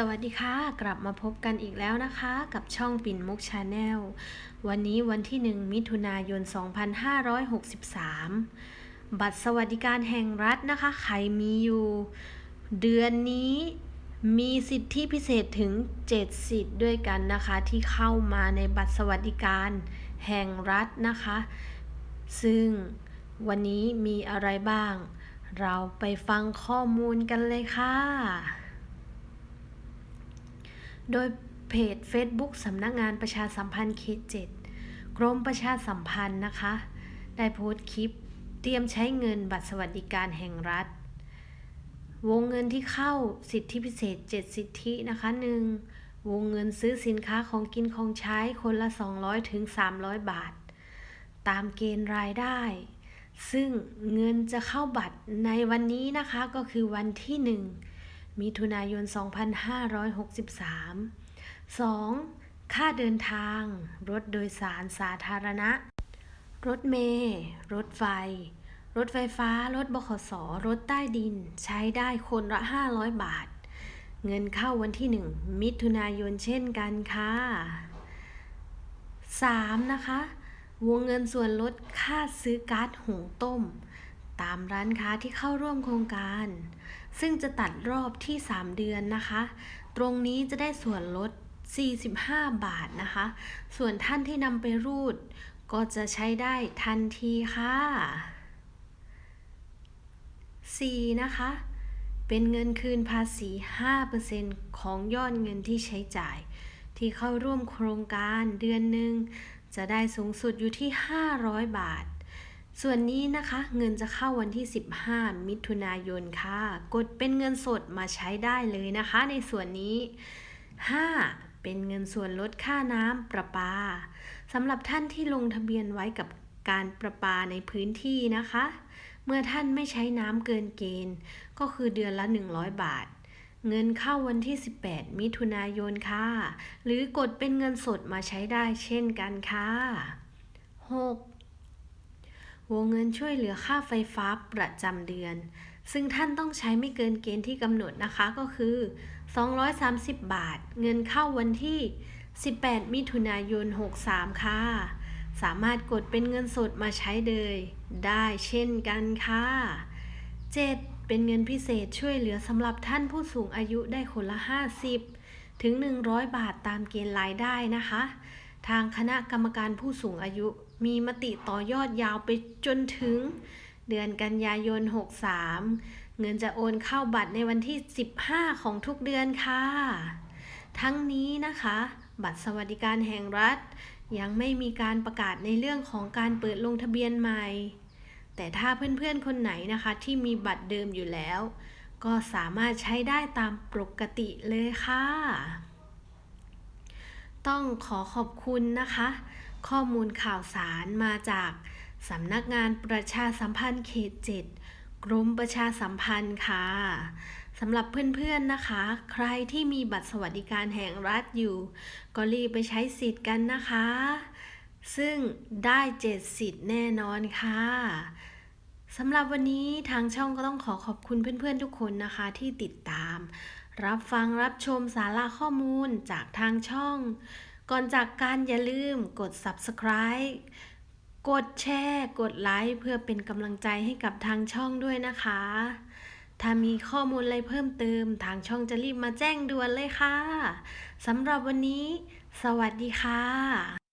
สวัสดีค่ะ กลับมาพบกันอีกแล้วนะคะ กับช่องปิ่นมุกชาแนลวันนี้วันที่ 1 มิถุนายน 2563 บัตรสวัสดิการแห่งรัฐนะคะ ใครมีอยู่ เดือนนี้มีสิทธิพิเศษถึง 7 สิทธิ์ด้วยกันนะคะ ที่เข้ามาในบัตรสวัสดิการแห่งรัฐนะคะ ซึ่งวันนี้มีอะไรบ้าง เราไปฟังข้อมูลกันเลยค่ะ โดยเพจ Facebook สำนักงานประชาสัมพันธ์เขต7กรมประชาสัมพันธ์นะคะ ได้โพสต์คลิป เตรียมใช้เงินบัตรสวัสดิการแห่งรัฐ วงเงินที่เข้าสิทธิพิเศษ 7 สิทธินะคะ 1. วงเงินซื้อสินค้าของกินของใช้คนละ 200ถึง300 บาท ตามเกณฑ์รายได้ ซึ่งเงินจะเข้าบัตรในวันนี้นะคะก็คือวันที่ 1 มิถุนายน 2563 2. ค่าเดินทาง รถโดยสารสาธารณะ รถเมล์รถไฟ รถไฟฟ้า รถบขส รถใต้ดิน ใช้ได้คนละ 500 บาท เงินเข้าวันที่ 1 มิถุนายนเช่นกันค่ะ 3. นะคะ วงเงินส่วนลดค่าซื้อก๊าซหุงต้ม ตามร้านค้าที่เข้าร่วมโครงการ ซึ่งจะตัดรอบที่ 3 เดือนนะคะ ตรงนี้จะได้ส่วนลด 45 บาทนะคะ ส่วนท่านที่นำไปรูด ก็จะใช้ได้ทันทีค่ะ 4. นะคะ เป็นเงินคืนภาษี 5%ของยอดเงินที่ใช้จ่าย ที่เข้าร่วมโครงการเดือนหนึ่งจะได้สูงสุดอยู่ที่ 500 บาท ส่วนนี้นะคะเงินจะเข้าวันที่ 15 มิถุนายนค่ะ กดเป็นเงินสดมาใช้ได้เลยนะคะ ในส่วนนี้ 5. เป็นเงินส่วนลดค่าน้ำประปาสำหรับท่านที่ลงทะเบียนไว้กับการประปาในพื้นที่นะคะ เมื่อท่านไม่ใช้น้ำเกินเกณฑ์ ก็คือเดือนละ 100 บาท เงินเข้าวันที่ 18 มิถุนายนค่ะ หรือกดเป็นเงินสดมาใช้ได้เช่นกันค่ะ 6. วงเงินช่วยเหลือค่าไฟฟ้าประจำเดือน ซึ่งท่านต้องใช้ไม่เกินเกณฑ์ที่กำหนดนะคะก็คือ 230 บาท เงินเข้าวันที่ 18 มิถุนายน 63 ค่ะ สามารถกดเป็นเงินสดมาใช้เลยได้เช่นกันค่ะ 7. เป็นเงินพิเศษช่วยเหลือสำหรับท่านผู้สูงอายุได้คนละ 50 ถึง 100 บาทตามเกณฑ์รายได้นะคะ ทางคณะกรรมการผู้สูงอายุมีมติต่อยอดยาวไปจนถึง เดือนกันยายน 63 เงินจะโอนเข้าบัตรในวันที่ 15 ของทุกเดือนค่ะ ทั้งนี้นะคะ บัตรสวัสดิการแห่งรัฐ ยังไม่มีการประกาศในเรื่องของการเปิดลงทะเบียนใหม่ แต่ถ้าเพื่อนๆ คนไหนนะคะที่มีบัตรเดิมอยู่แล้ว ก็สามารถใช้ได้ตามปกติเลยค่ะ ต้องขอขอบคุณนะคะ ข้อมูลข่าวสารมาจากสำนักงานประชาสัมพันธ์เขต7กรมประชาสัมพันธ์ค่ะสำหรับเพื่อนๆนะคะ ใครที่มีบัตรสวัสดิการแห่งรัฐอยู่ ก็รีบไปใช้สิทธิ์กันนะคะ ซึ่งได้เจ็ดสิทธิ์แน่นอนค่ะสำหรับวันนี้ทางช่องก็ต้องขอขอบคุณเพื่อนๆทุกคนนะคะที่ติดตาม รับฟังรับชมสาระข้อมูลจากทางช่อง ก่อนจากการอย่าลืมกด subscribe กดแชร์ กดไลค์เพื่อเป็นกำลังใจให้กับทางช่องด้วยนะคะ ถ้ามีข้อมูลอะไรเพิ่มเติม ทางช่องจะรีบมาแจ้งด่วนเลยค่ะสำหรับวันนี้ สวัสดีค่ะ